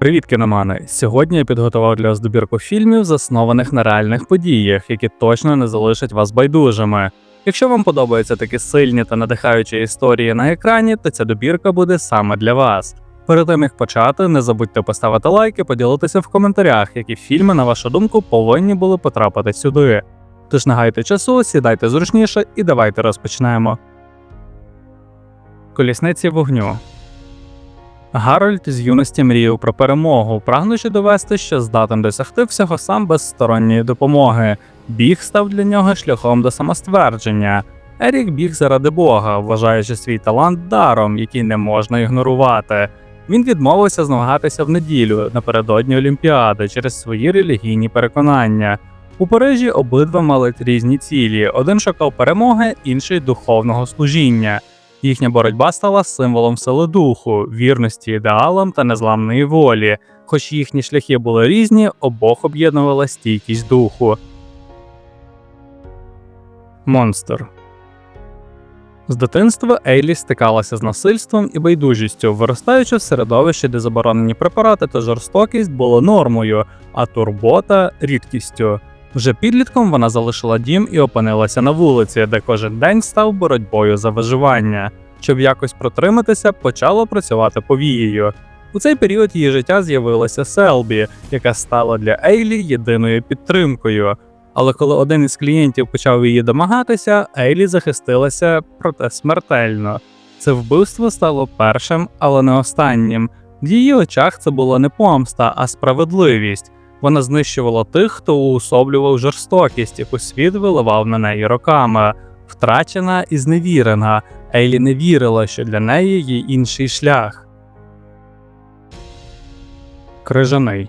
Привіт, кіномани! Сьогодні я підготував для вас добірку фільмів, заснованих на реальних подіях, які точно не залишать вас байдужими. Якщо вам подобаються такі сильні та надихаючі історії на екрані, то ця добірка буде саме для вас. Перед тим як почати, не забудьте поставити лайк і поділитися в коментарях, які фільми, на вашу думку, повинні були потрапити сюди. Тож не гайте часу, сідайте зручніше і давайте розпочнемо. Колісниці вогню. Гарольд з юності мріяв про перемогу, прагнучи довести, що здатен досягти всього сам без сторонньої допомоги. Біг став для нього шляхом до самоствердження. Ерік біг заради Бога, вважаючи свій талант даром, який не можна ігнорувати. Він відмовився змагатися в неділю напередодні Олімпіади через свої релігійні переконання. У Парижі обидва мали різні цілі: один шукав перемоги, інший духовного служіння. Їхня боротьба стала символом сили духу, вірності ідеалам та незламної волі. Хоч їхні шляхи були різні, обох об'єднувала стійкість духу. Монстр з дитинства Ейлі стикалася з насильством і байдужістю, виростаючи в середовищі, де заборонені препарати та жорстокість були нормою, а турбота рідкістю. Вже підлітком вона залишила дім і опинилася на вулиці, де кожен день став боротьбою за виживання. Щоб якось протриматися, почала працювати повією. У цей період її життя з'явилася Селбі, яка стала для Ейлі єдиною підтримкою. Але коли один із клієнтів почав її домагатися, Ейлі захистилася, проте смертельно. Це вбивство стало першим, але не останнім. В її очах це була не помста, а справедливість. Вона знищувала тих, хто уособлював жорстокість, яку світ виливав на неї роками. Втрачена і зневірена, Ейлі не вірила, що для неї є інший шлях. Крижаний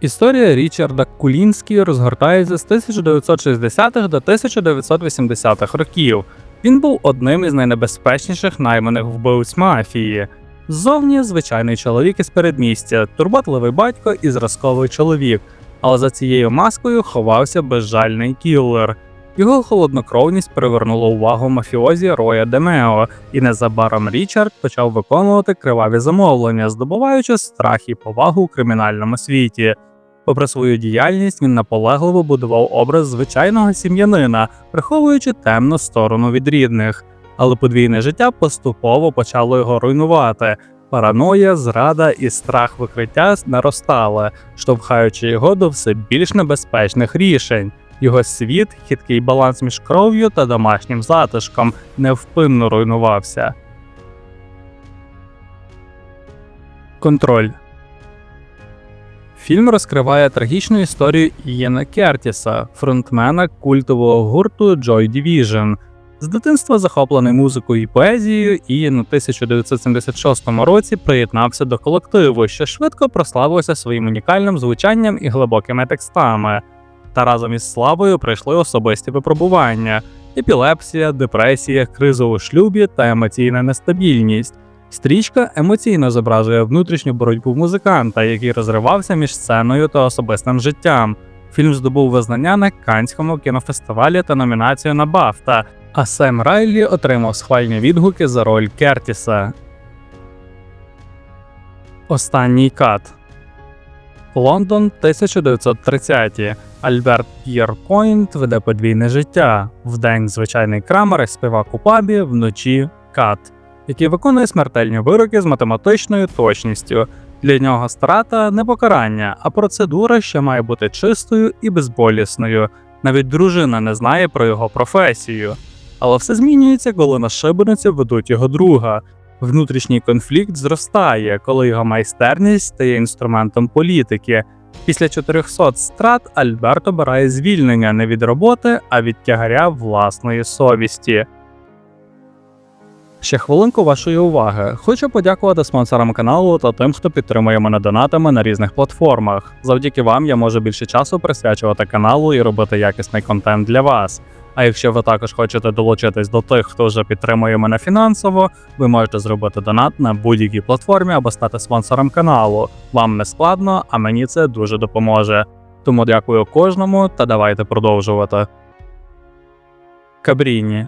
Історія Річарда Кулінські розгортається з 1960-х до 1980-х років. Він був одним із найнебезпечніших найманих вбивць мафії. Ззовні звичайний чоловік із передмістя, турботливий батько і зразковий чоловік, але за цією маскою ховався безжальний кіллер. Його холоднокровність привернула увагу мафіозі Роя Демео, і незабаром Річард почав виконувати криваві замовлення, здобуваючи страх і повагу у кримінальному світі. Попри свою діяльність, він наполегливо будував образ звичайного сім'янина, приховуючи темну сторону від рідних. Але подвійне життя поступово почало його руйнувати. Параноя, зрада і страх викриття наростали, штовхаючи його до все більш небезпечних рішень. Його світ, хиткий баланс між кров'ю та домашнім затишком, невпинно руйнувався. Контроль Фільм розкриває трагічну історію Ієна Кертіса, фронтмена культового гурту Joy Division. З дитинства захоплений музикою і поезією, Ієн у 1976 році приєднався до колективу, що швидко прославився своїм унікальним звучанням і глибокими текстами. Та разом із славою прийшли особисті випробування: епілепсія, депресія, криза у шлюбі та емоційна нестабільність. Стрічка емоційно зображує внутрішню боротьбу музиканта, який розривався між сценою та особистим життям. Фільм здобув визнання на Канському кінофестивалі та номінацію на Бафта, а Сем Райлі отримав схвальні відгуки за роль Кертіса. Останній кат Лондон 1930-ті. Альберт П'єрпойнт веде подвійне життя. Вдень звичайний крамер, співак у пабі, вночі кат, який виконує смертельні вироки з математичною точністю. Для нього страта не покарання, а процедура, що має бути чистою і безболісною. Навіть дружина не знає про його професію. Але все змінюється, коли на шибеницю ведуть його друга. Внутрішній конфлікт зростає, коли його майстерність стає інструментом політики. Після 400 страт Альберт обирає звільнення не від роботи, а від тягаря власної совісті. Ще хвилинку вашої уваги. Хочу подякувати спонсорам каналу та тим, хто підтримує мене донатами на різних платформах. Завдяки вам я можу більше часу присвячувати каналу і робити якісний контент для вас. А якщо ви також хочете долучитись до тих, хто вже підтримує мене фінансово, ви можете зробити донат на будь-якій платформі або стати спонсором каналу. Вам не складно, а мені це дуже допоможе. Тому дякую кожному та давайте продовжувати. Кабріні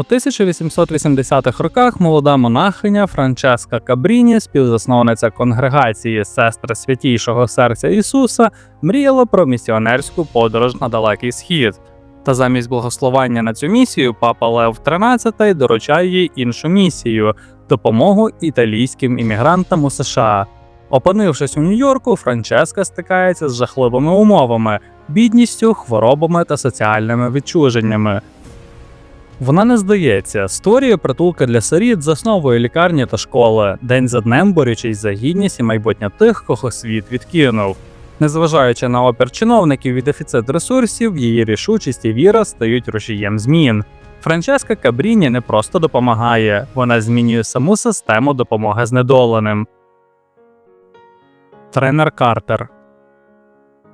У 1880-х роках молода монахиня Франческа Кабріні, співзасновниця конгрегації Сестри Святійшого Серця Ісуса, мріяла про місіонерську подорож на далекий схід. Та замість благословення на цю місію папа Лев XIII доручає їй іншу місію допомогу італійським іммігрантам у США. Опинившись у Нью-Йорку, Франческа стикається з жахливими умовами, бідністю, хворобами та соціальними відчуженнями. Вона не здається, створює притулки для сиріт, засновує лікарні та школи, день за днем борючись за гідність і майбутнє тих, кого світ відкинув. Незважаючи на опір чиновників і дефіцит ресурсів, її рішучість і віра стають рушієм змін. Франческа Кабріні не просто допомагає, вона змінює саму систему допомоги знедоленим. Тренер Картер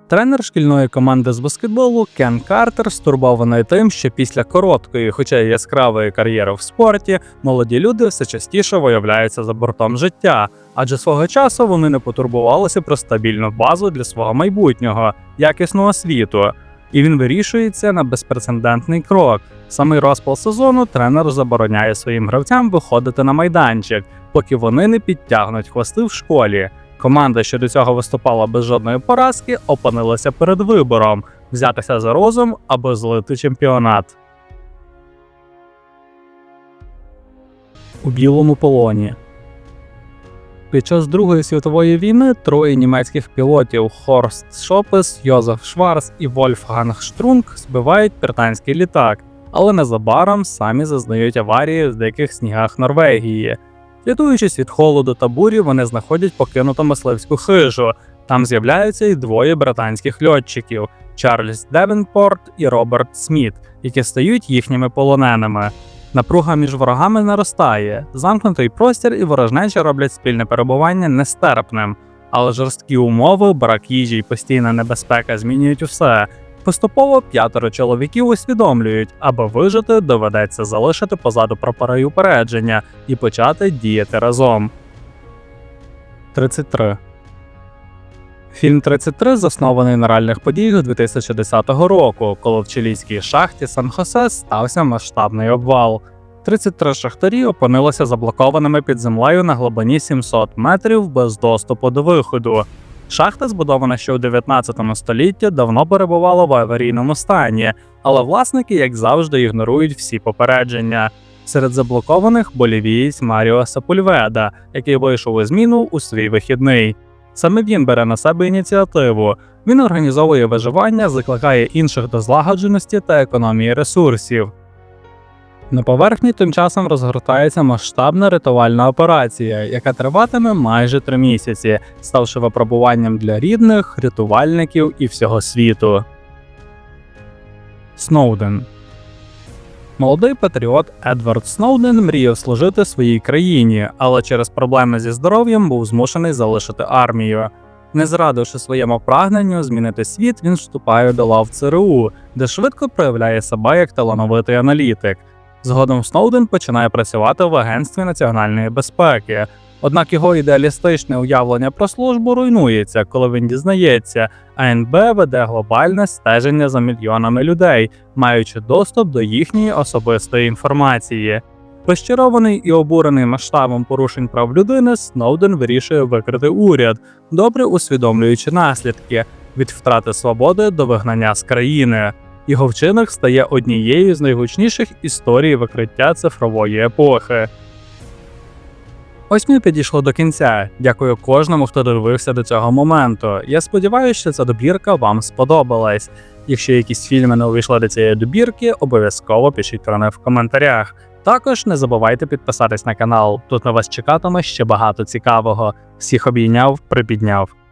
Тренер шкільної команди з баскетболу Кен Картер стурбований тим, що після короткої, хоча й яскравої кар'єри в спорті, молоді люди все частіше виявляються за бортом життя, адже свого часу вони не потурбувалися про стабільну базу для свого майбутнього, якісну освіту. І він вирішується на безпрецедентний крок. Самий розпал сезону тренер забороняє своїм гравцям виходити на майданчик, поки вони не підтягнуть хвости в школі. Команда, що до цього виступала без жодної поразки, опинилася перед вибором взятися за розум або злити чемпіонат. У білому полоні. Під час Другої світової війни троє німецьких пілотів Хорст Шопес, Йозеф Шварц і Вольфганг Штрунг збивають британський літак, але незабаром самі зазнають аварії в деяких снігах Норвегії. Рятуючись від холоду та бурі, вони знаходять покинуту мисливську хижу. Там з'являються й двоє британських льотчиків Чарльз Девенпорт і Роберт Сміт, які стають їхніми полоненими. Напруга між ворогами наростає, замкнутий простір і ворожнеча роблять спільне перебування нестерпним, але жорсткі умови, брак їжі й постійна небезпека змінюють усе. Поступово п'ятеро чоловіків усвідомлюють, аби вижити, доведеться залишити позаду прапори й упередження і почати діяти разом. 33 Фільм 33 заснований на реальних подіях 2010 року, коли в чилійській шахті Сан-Хосе стався масштабний обвал. 33 шахтарі опинилися заблокованими під землею на глибині 700 метрів без доступу до виходу. Шахта, збудована ще у 19 столітті, давно перебувала в аварійному стані, але власники, як завжди, ігнорують всі попередження. Серед заблокованих болівієць Маріо Сапульведа, який вийшов у зміну у свій вихідний. Саме він бере на себе ініціативу. Він організовує виживання, закликає інших до злагодженості та економії ресурсів. На поверхні тим часом розгортається масштабна рятувальна операція, яка триватиме майже три місяці, ставши випробуванням для рідних, рятувальників і всього світу. Сноуден Молодий патріот Едвард Сноуден мріяв служити своїй країні, але через проблеми зі здоров'ям був змушений залишити армію. Не зрадивши своєму прагненню змінити світ, він вступає до лав ЦРУ, де швидко проявляє себе як талановитий аналітик. Згодом Сноуден починає працювати в Агентстві національної безпеки. Однак його ідеалістичне уявлення про службу руйнується, коли він дізнається, АНБ веде глобальне стеження за мільйонами людей, маючи доступ до їхньої особистої інформації. Розчарований і обурений масштабом порушень прав людини, Сноуден вирішує викрити уряд, добре усвідомлюючи наслідки від втрати свободи до вигнання з країни. Його вчинок стає однією з найгучніших історій викриття цифрової епохи. Ось ми підійшло до кінця. Дякую кожному, хто дивився до цього моменту. Я сподіваюся, що ця добірка вам сподобалась. Якщо якісь фільми не увійшли до цієї добірки, обов'язково пишіть про них в коментарях. Також не забувайте підписатись на канал. Тут на вас чекатиме ще багато цікавого. Всіх обійняв, припідняв.